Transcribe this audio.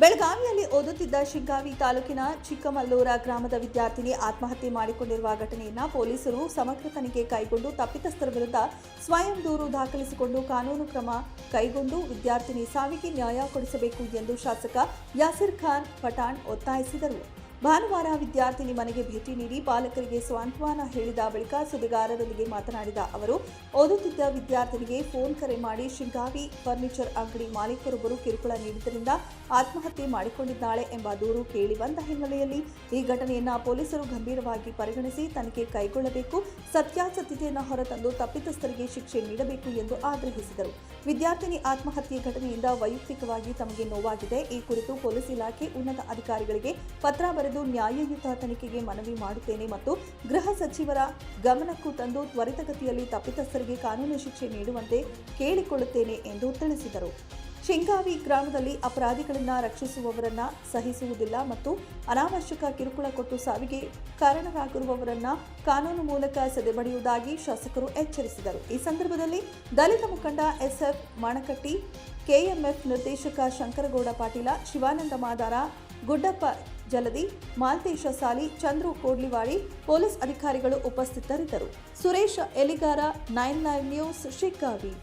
ಬೆಳಗಾವಿಯಲ್ಲಿ ಓದುತ್ತಿದ್ದ ಶಿಗ್ಗಾವಿ ತಾಲೂಕಿನ ಚಿಕ್ಕಮಲ್ಲೂರ ಗ್ರಾಮದ ವಿದ್ಯಾರ್ಥಿನಿ ಆತ್ಮಹತ್ಯೆ ಮಾಡಿಕೊಂಡಿರುವ ಘಟನೆಯನ್ನು ಪೊಲೀಸರು ಸಮಗ್ರ ತನಿಖೆ ಕೈಗೊಂಡು ತಪ್ಪಿತಸ್ಥರ ವಿರುದ್ಧ ಸ್ವಯಂ ದೂರು ದಾಖಲಿಸಿಕೊಂಡು ಕಾನೂನು ಕ್ರಮ ಕೈಗೊಂಡು ವಿದ್ಯಾರ್ಥಿನಿ ಸಾವಿಗೆ ನ್ಯಾಯ ಕೊಡಿಸಬೇಕು ಎಂದು ಶಾಸಕ ಯಾಸಿರ್ ಖಾನ್ ಪಠಾಣ್ ಒತ್ತಾಯಿಸಿದರು. ಭಾನುವಾರ ವಿದ್ಯಾರ್ಥಿನಿ ಮನೆಗೆ ಭೇಟಿ ನೀಡಿ ಪಾಲಕರಿಗೆ ಸಾಂತ್ವನ ಹೇಳಿದ ಬಳಿಕ ಸುದ್ದಿಗಾರರೊಂದಿಗೆ ಮಾತನಾಡಿದ ಅವರು, ಓದುತ್ತಿದ್ದ ವಿದ್ಯಾರ್ಥಿನಿಗೆ ಫೋನ್ ಕರೆ ಮಾಡಿ ಶೃಂಗಾವಿ ಫರ್ನಿಚರ್ ಅಂಗಡಿ ಮಾಲೀಕರೊಬ್ಬರು ಕಿರುಕುಳ ನೀಡಿದ್ದರಿಂದ ಆತ್ಮಹತ್ಯೆ ಮಾಡಿಕೊಂಡಿದ್ದಾಳೆ ಎಂಬ ದೂರು ಕೇಳಿ ಬಂದ ಹಿನ್ನೆಲೆಯಲ್ಲಿ ಈ ಘಟನೆಯನ್ನು ಪೊಲೀಸರು ಗಂಭೀರವಾಗಿ ಪರಿಗಣಿಸಿ ತನಿಖೆ ಕೈಗೊಳ್ಳಬೇಕು, ಸತ್ಯಾಸತ್ಯತೆಯನ್ನು ಹೊರತಂದು ತಪ್ಪಿತಸ್ಥರಿಗೆ ಶಿಕ್ಷೆ ನೀಡಬೇಕು ಎಂದು ಆಗ್ರಹಿಸಿದರು. ವಿದ್ಯಾರ್ಥಿನಿ ಆತ್ಮಹತ್ಯೆ ಘಟನೆಯಿಂದ ವೈಯಕ್ತಿಕವಾಗಿ ತಮಗೆ ನೋವಾಗಿದೆ. ಈ ಕುರಿತು ಪೊಲೀಸ್ ಇಲಾಖೆ ಉನ್ನತ ಅಧಿಕಾರಿಗಳಿಗೆ ಪತ್ರ ಬರೆದು ನ್ಯಾಯಯುತ ತನಿಖೆಗೆ ಮನವಿ ಮಾಡುತ್ತೇನೆ ಮತ್ತು ಗೃಹ ಸಚಿವರ ಗಮನಕ್ಕೂ ತಂದು ತ್ವರಿತಗತಿಯಲ್ಲಿ ತಪ್ಪಿತಸ್ಥರಿಗೆ ಕಾನೂನು ಶಿಕ್ಷೆ ನೀಡುವಂತೆ ಕೇಳಿಕೊಳ್ಳುತ್ತೇನೆ ಎಂದು ತಿಳಿಸಿದರು. ಶಿಂಗಾವಿ ಗ್ರಾಮದಲ್ಲಿ ಅಪರಾಧಿಗಳನ್ನು ರಕ್ಷಿಸುವವರನ್ನ ಸಹಿಸುವುದಿಲ್ಲ ಮತ್ತು ಅನಾವಶ್ಯಕ ಕಿರುಕುಳ ಕೊಟ್ಟು ಸಾವಿಗೆ ಕಾರಣರಾಗಿರುವವರನ್ನ ಕಾನೂನು ಮೂಲಕ ಸದೆಬಡಿಯುವುದಾಗಿ ಶಾಸಕರು ಎಚ್ಚರಿಸಿದರು. ಈ ಸಂದರ್ಭದಲ್ಲಿ ದಲಿತ ಮುಖಂಡ ಎಸ್ಎಫ್ ಮಾಣಕಟ್ಟಿ, ಕೆಎಂಎಫ್ ನಿರ್ದೇಶಕ ಶಂಕರಗೌಡ ಪಾಟೀಲ, ಶಿವಾನಂದ ಮಾದಾರ, ಗುಡ್ಡಪ್ಪ ಜಲದಿ, ಮಾಲ್ತೇಶ ಸಾಲಿ, ಚಂದ್ರು ಕೋಡ್ಲಿವಾಡಿ ಪೊಲೀಸ್ ಅಧಿಕಾರಿಗಳು ಉಪಸ್ಥಿತರಿದ್ದರು. Suresh Eligara, nine nine news, Shiggavi.